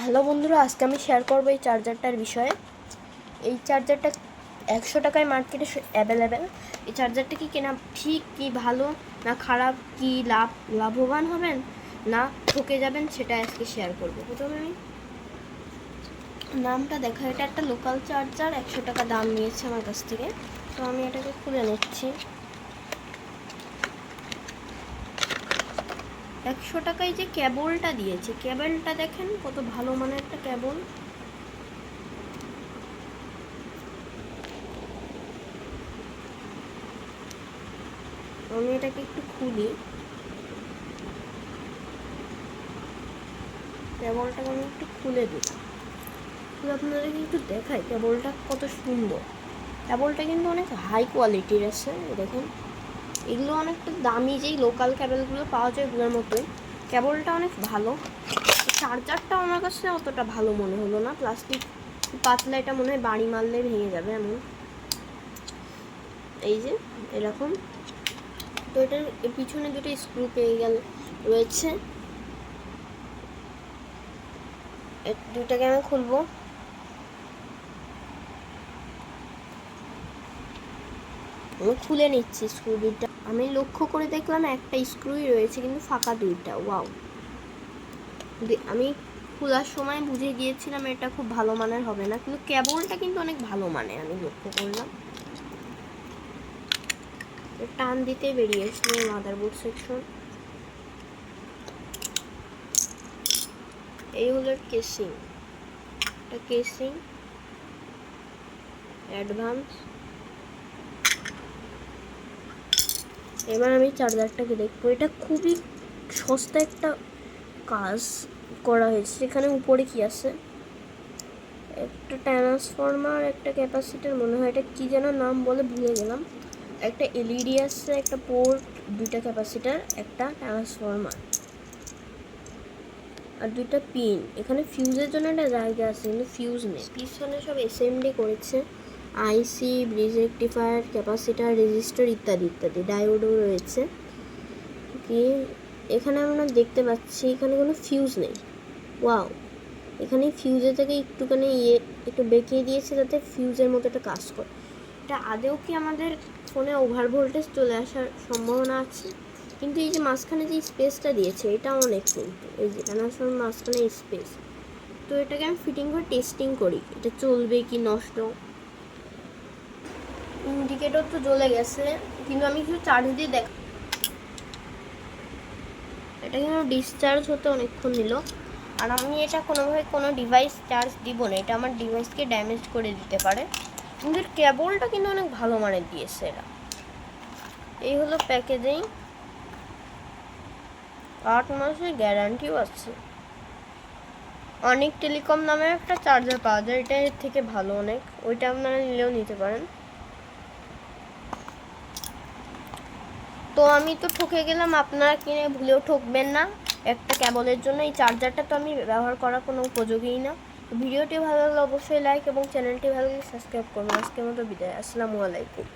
Hello বন্ধুরা, আজকে আমি শেয়ার করব এই চার্জারটার বিষয়ে। এই চার্জারটা একশো টাকায় মার্কেটে অ্যাভেলেবেল এই চার্জারটা কি কেনা ঠিক কি ভালো, না খারাপ, কি লাভ, লাভবান হবেন, না ঠকে যাবেন, সেটা আজকে শেয়ার করব। প্রথমে আমি নামটা দেখা এটা একটা লোকাল চার্জার একশো টাকা দাম নিয়েছে আমার কাছ থেকে। তো আমি এটাকে খুলে নিচ্ছি। একশো টাকায় যে কেবলটা দিয়েছে কেবলটা দেখেন কত ভালো মানের একটা কেবল আমি এটাকে একটু খুলি। কেবলটাকে আমি একটু খুলে দিই। খুলে আপনাদেরকে একটু দেখাই কেবলটা কত সুন্দর। কেবলটা কিন্তু অনেক হাই কোয়ালিটির আছে, দেখেন। এগুলো অনেকটা দামি, যেই লোকাল ক্যাবেলগুলো পাওয়া যায় ওগুলোর মতোই কেবলটা অনেক ভালো। চার্জারটাও আমার কাছে অতটা ভালো মনে হলো না। প্লাস্টিক পাতলা এটা মনে হয় বাড়ি মারলে ভেঙে যাবে এমন। এই যে, এরকম। তো এটার পিছনে দুটো স্ক্রু পেয়ে গেল, রয়েছে। দুটাকে আমি খুলবো। আমি খুলে নিচ্ছি স্ক্রু দুইটা। আমি লক্ষ্য করে দেখলাম একটা স্ক্রুই রয়েছে, কিন্তু ফাঁকা দুইটা ওয়াও আমি খোলার সময় বুঝে গিয়েছিলাম এটা খুব ভালো মানের হবে না, কিন্তু কেবলটা কিন্তু অনেক ভালো মানে আমি লক্ষ্য করলাম। টান দিতে বেরিয়ে এসলো মাদারবোর্ড সেকশন এই হলো কেসিং এটা কেসিং অ্যাডভান্স এবার আমি চার্জারটাকে দেখব। এটা খুবই সস্তা একটা কাজ করা হয়েছে। এখানে উপরে কি আছে? একটা ট্রান্সফর্মার একটা ক্যাপাসিটার মনে হয় এটা কী যেন নাম বলে ভুলে গেলাম। একটা এলইডি আছে, একটা পোর্ট দুইটা ক্যাপাসিটার একটা ট্রান্সফর্মার আর দুইটা পিন এখানে ফিউজের জন্য একটা জায়গা আছে, কিন্তু ফিউজ নেই। পিছনে সব এসএমডি করেছে। IC, bridge rectifier, capacitor, resistor ইত্যাদি ইত্যাদি, ডায়োডও রয়েছে। কি? এখানে আমরা দেখতে পাচ্ছি এখানে কোনো ফিউজ নেই। ওয়াও এখানে ফিউজে থেকে একটুখানি ইয়ে একটু বেঁকিয়ে দিয়েছে যাতে ফিউজের মতো একটা কাজ করে। এটা আদেও কি আমাদের ফোনে ওভার ভোল্টেজ চলে আসার সম্ভাবনা আছে? কিন্তু এই যে মাঝখানে যে স্পেসটা দিয়েছে এটা অনেক কিন্তু। এই যে ট্রান্সফর্মার মাঝখানে স্পেস তো এটাকে আমি ফিটিং করে টেস্টিং করি, এটা চলবে কি নষ্ট? ইন্ডিকেটর তো জ্বলে গেছে, কিন্তু আমি কিছু চার্জ দিয়ে দেখ এটা কিন্তু ডিসচার্জ হতে অনেকক্ষণ নিল আর আমি এটা কোনোভাবে কোনো ডিভাইস চার্জ দিব না, এটা আমার ডিভাইসকে ড্যামেজ করে দিতে পারে। কিন্তু কেবলটা কিন্তু অনেক ভালো মানের দিয়েছে এরা। এই হলো প্যাকেজিং আট মাসের গ্যারান্টিও আছে। অনেক টেলিকম নামে একটা চার্জার পাওয়া যায়, এটা এর থেকে ভালো অনেক। ওইটা আপনারা নিলেও নিতে পারেন। তো আমি তো ঠকে গেলাম, আপনারা কিনে ভুলেও ঠকবেন না। একটা কেবলের জন্য এই চার্জারটা তো আমি ব্যবহার করার কোনো উপযোগীই না। ভিডিওটি ভালো লাগলে অবশ্যই লাইক এবং চ্যানেলটি ভালো লাগলে সাবস্ক্রাইব করবেন আজকের মতো বিদায়, আসসালামু আলাইকুম।